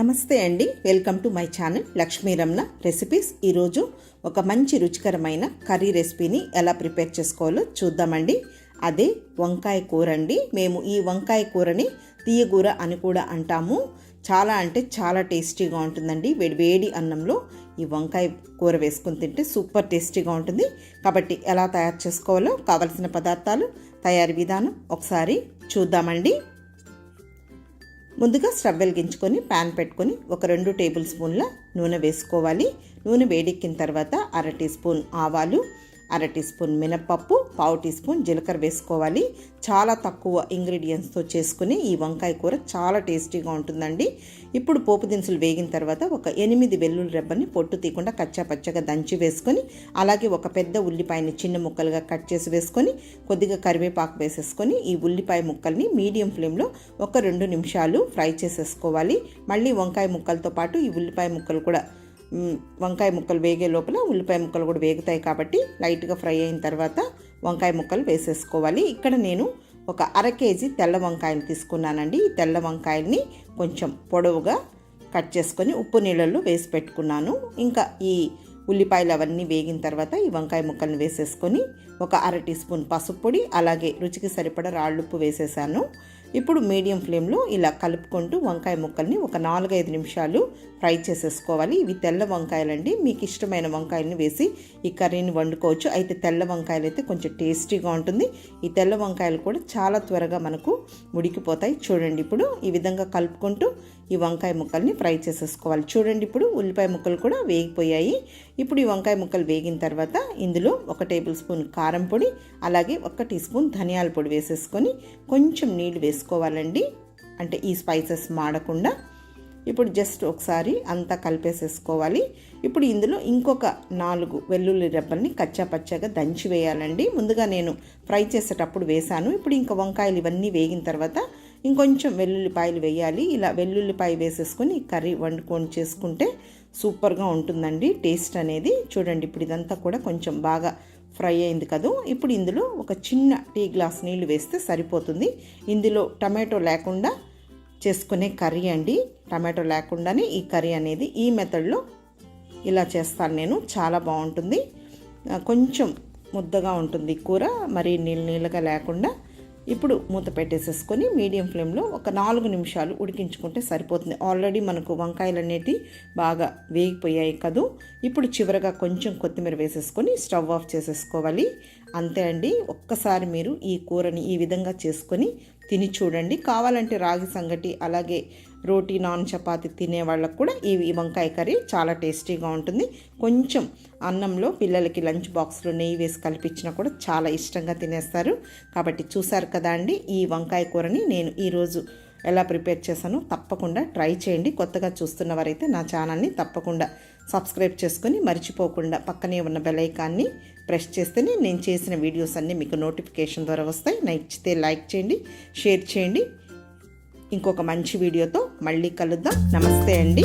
నమస్తే అండి. Welcome to my channel Lakshmi Ramana recipes. ఈరోజు ఒక మంచి రుచికరమైన కర్రీ రెసిపీని ఎలా ప్రిపేర్ చేసుకోవాలో చూద్దామండి. అదే వంకాయ కూర అండి. మేము ఈ వంకాయ కూరని తీయగూర అని కూడా అంటాము. చాలా అంటే చాలా టేస్టీగా ఉంటుందండి. వేడి వేడి అన్నంలో ఈ వంకాయ కూర వేసుకొని తింటే సూపర్ టేస్టీగా ఉంటుంది. కాబట్టి ఎలా తయారు చేసుకోవాలో కావలసిన పదార్థాలు తయారీ విధానం ఒకసారి చూద్దామండి. ముందుగా స్టవ్ వెలిగించుకొని ప్యాన్ పెట్టుకొని ఒక రెండు టేబుల్ స్పూన్ల నూనె వేసుకోవాలి. నూనె వేడెక్కిన తర్వాత అర టీ స్పూన్ ఆవాలు అర టీ స్పూన్ మినప్పప్పు పావు టీ స్పూన్ జీలకర్ర వేసుకోవాలి. చాలా తక్కువ ఇంగ్రీడియంట్స్తో చేసుకుని ఈ వంకాయ కూర చాలా టేస్టీగా ఉంటుందండి. ఇప్పుడు పోపు దినుసులు వేగిన తర్వాత ఒక ఎనిమిది వెల్లుల్లి రెబ్బని పొట్టు తీయకుండా కచ్చా పచ్చగా దంచి వేసుకొని అలాగే ఒక పెద్ద ఉల్లిపాయని చిన్న ముక్కలుగా కట్ చేసి వేసుకొని కొద్దిగా కరివేపాకు వేసేసుకొని ఈ ఉల్లిపాయ ముక్కల్ని మీడియం ఫ్లేమ్లో ఒక రెండు నిమిషాలు ఫ్రై చేసేసుకోవాలి. మళ్ళీ వంకాయ ముక్కలతో పాటు ఈ ఉల్లిపాయ ముక్కలు కూడా వంకాయ ముక్కలు వేగే లోపల ఉల్లిపాయ ముక్కలు కూడా వేగుతాయి కాబట్టి లైట్గా ఫ్రై అయిన తర్వాత వంకాయ ముక్కలు వేసేసుకోవాలి. ఇక్కడ నేను ఒక అర కేజీ తెల్ల వంకాయలు తీసుకున్నానండి. ఈ తెల్ల వంకాయల్ని కొంచెం పొడవుగా కట్ చేసుకొని ఉప్పు నీళ్ళల్లో వేసి పెట్టుకున్నాను. ఇంకా ఈ ఉల్లిపాయలు అవన్నీ వేగిన తర్వాత ఈ వంకాయ ముక్కల్ని వేసేసుకొని ఒక అర టీ స్పూన్ పసుపు పొడి అలాగే రుచికి సరిపడా రాళ్ళుప్పు వేసేసాను. ఇప్పుడు మీడియం ఫ్లేమ్లో ఇలా కలుపుకుంటూ వంకాయ ముక్కల్ని ఒక నాలుగైదు నిమిషాలు ఫ్రై చేసేసుకోవాలి. ఇవి తెల్ల వంకాయలండి. మీకు ఇష్టమైన వంకాయలని వేసి ఈ కర్రీని వండుకోవచ్చు. అయితే తెల్ల వంకాయలు అయితే కొంచెం టేస్టీగా ఉంటుంది. ఈ తెల్ల వంకాయలు కూడా చాలా త్వరగా మనకు ఉడికిపోతాయి చూడండి ఇప్పుడు ఈ విధంగా కలుపుకుంటూ ఈ వంకాయ ముక్కల్ని ఫ్రై చేసేసుకోవాలి. చూడండి ఇప్పుడు ఉల్లిపాయ ముక్కలు కూడా వేగిపోయాయి. ఇప్పుడు ఈ వంకాయ ముక్కలు వేగిన తర్వాత ఇందులో ఒక టేబుల్ స్పూన్ కారం పొడి అలాగే ఒక టీ స్పూన్ ధనియాల పొడి వేసేసుకొని కొంచెం నీళ్ళు వేసుకోవాలండి. అంటే ఈ స్పైసెస్ మాడకుండా. ఇప్పుడు జస్ట్ ఒకసారి అంతా కలిపేసేసుకోవాలి. ఇప్పుడు ఇందులో ఇంకొక నాలుగు వెల్లుల్లి రెబ్బల్ని కచ్చా పచ్చగా దంచి వేయాలండి. ముందుగా నేను ఫ్రై చేసేటప్పుడు వేశాను ఇప్పుడు ఇంకా వంకాయలు ఇవన్నీ వేగిన తర్వాత ఇంకొంచెం వెల్లుల్లిపాయలు వేయాలి. ఇలా వెల్లుల్లిపాయ వేసేసుకొని కర్రీ వండుకొని చేసుకుంటే సూపర్గా ఉంటుందండి. టేస్ట్ అనేది చూడండి ఇప్పుడు ఇదంతా కూడా కొంచెం బాగా ఫ్రై అయింది కదూ? ఇప్పుడు ఇందులో ఒక చిన్న టీ గ్లాస్ నీళ్ళు వేస్తే సరిపోతుంది. ఇందులో టమాటో లేకుండా చేసుకునే కర్రీ అండి. టమాటో లేకుండానే ఈ కర్రీ అనేది ఈ మెథడ్లో ఇలా చేస్తాను నేను. చాలా బాగుంటుంది. కొంచెం ముద్దగా ఉంటుంది కూర. మరి నీళ్ళు నీళ్ళగా లేకుండా ఇప్పుడు మూత పెట్టేసేసుకొని మీడియం ఫ్లేమ్లో ఒక నాలుగు నిమిషాలు ఉడికించుకుంటే సరిపోతుంది. ఆల్రెడీ మనకు వంకాయలు అనేటివి బాగా వేగిపోయాయి కదూ. ఇప్పుడు చివరగా కొంచెం కొత్తిమీర వేసేసుకొని స్టవ్ ఆఫ్ చేసేసుకోవాలి. అంతే అండి. ఒక్కసారి మీరు ఈ కూరని ఈ విధంగా చేసుకొని తిని చూడండి. కావాలంటే రాగి సంగటి అలాగే రోటీ నాన్ చపాతి తినే వాళ్ళకు కూడా ఈ వంకాయ కర్రీ చాలా టేస్టీగా ఉంటుంది. కొంచెం అన్నంలో పిల్లలకి లంచ్ బాక్స్లో నెయ్యి వేసి కలిపించినా కూడా చాలా ఇష్టంగా తినేస్తారు. కాబట్టి చూసారు కదా అండి ఈ వంకాయ కూరని నేను ఈరోజు ఎలా ప్రిపేర్ చేశానో తప్పకుండా ట్రై చేయండి. కొత్తగా చూస్తున్న వారైతే నా ఛానల్ని తప్పకుండా సబ్స్క్రైబ్ చేసుకొని మర్చిపోకుండా పక్కనే ఉన్న బెలైకాన్ని ప్రెస్ చేస్తేనే నేను చేసిన వీడియోస్ అన్నీ మీకు నోటిఫికేషన్ ద్వారా వస్తాయి. నచ్చితే లైక్ చేయండి షేర్ చేయండి. ఇంకొక మంచి వీడియోతో మళ్ళీ కలుద్దాం. నమస్తే అండి.